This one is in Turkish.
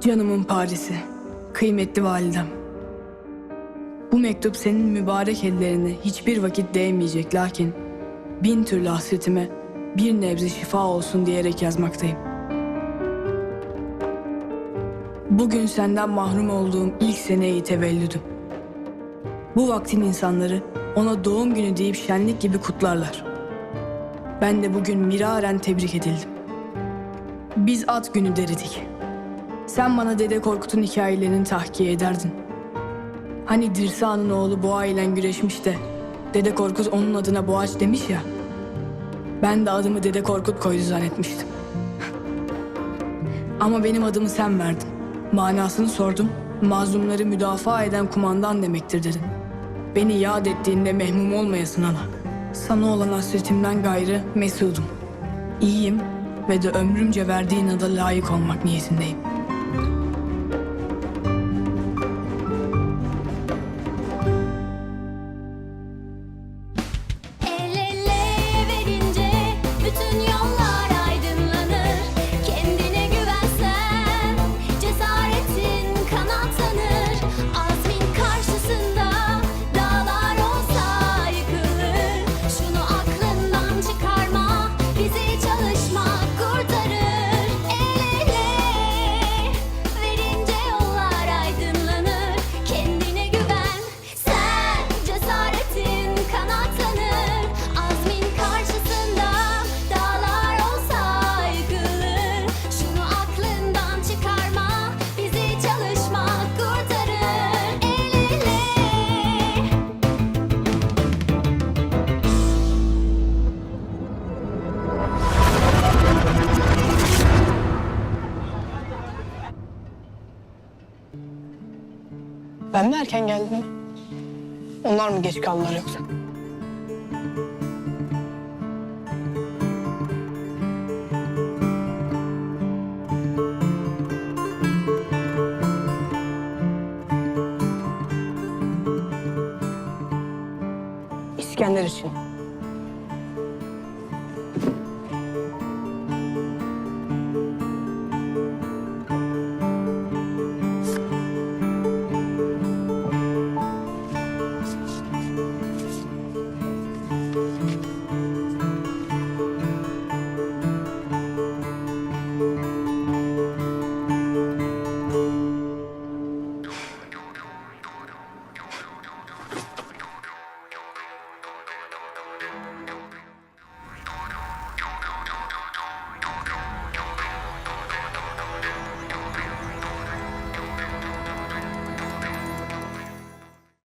Canımın Paris'i, kıymetli validem. Bu mektup senin mübarek ellerine hiçbir vakit değmeyecek lakin bin türlü hasretime bir nebze şifa olsun diyerek yazmaktayım. Bugün senden mahrum olduğum ilk seneyi tevellüdüm. Bu vaktin insanları ona doğum günü deyip şenlik gibi kutlarlar. Ben de bugün miraren tebrik edildim. Biz at günü derdik. Sen bana Dede Korkut'un hikayelerini tahkiye ederdin. Hani Dirsa'nın oğlu boğa ile güreşmiş de Dede Korkut onun adına boğaç demiş ya. Ben de adımı Dede Korkut koydu zannetmiştim. Ama benim adımı sen verdin. Manasını sordum. Mazlumları müdafaa eden kumandan demektir dedin. Beni yad ettiğinde mehmum olmayasın ana. Sana olan hasretimden gayrı mesudum. İyiyim ve de ömrümce verdiğin ada layık olmak niyetindeyim. Bye. Ben mi erken geldim? Onlar mı geç kaldılar yoksa? İskender için.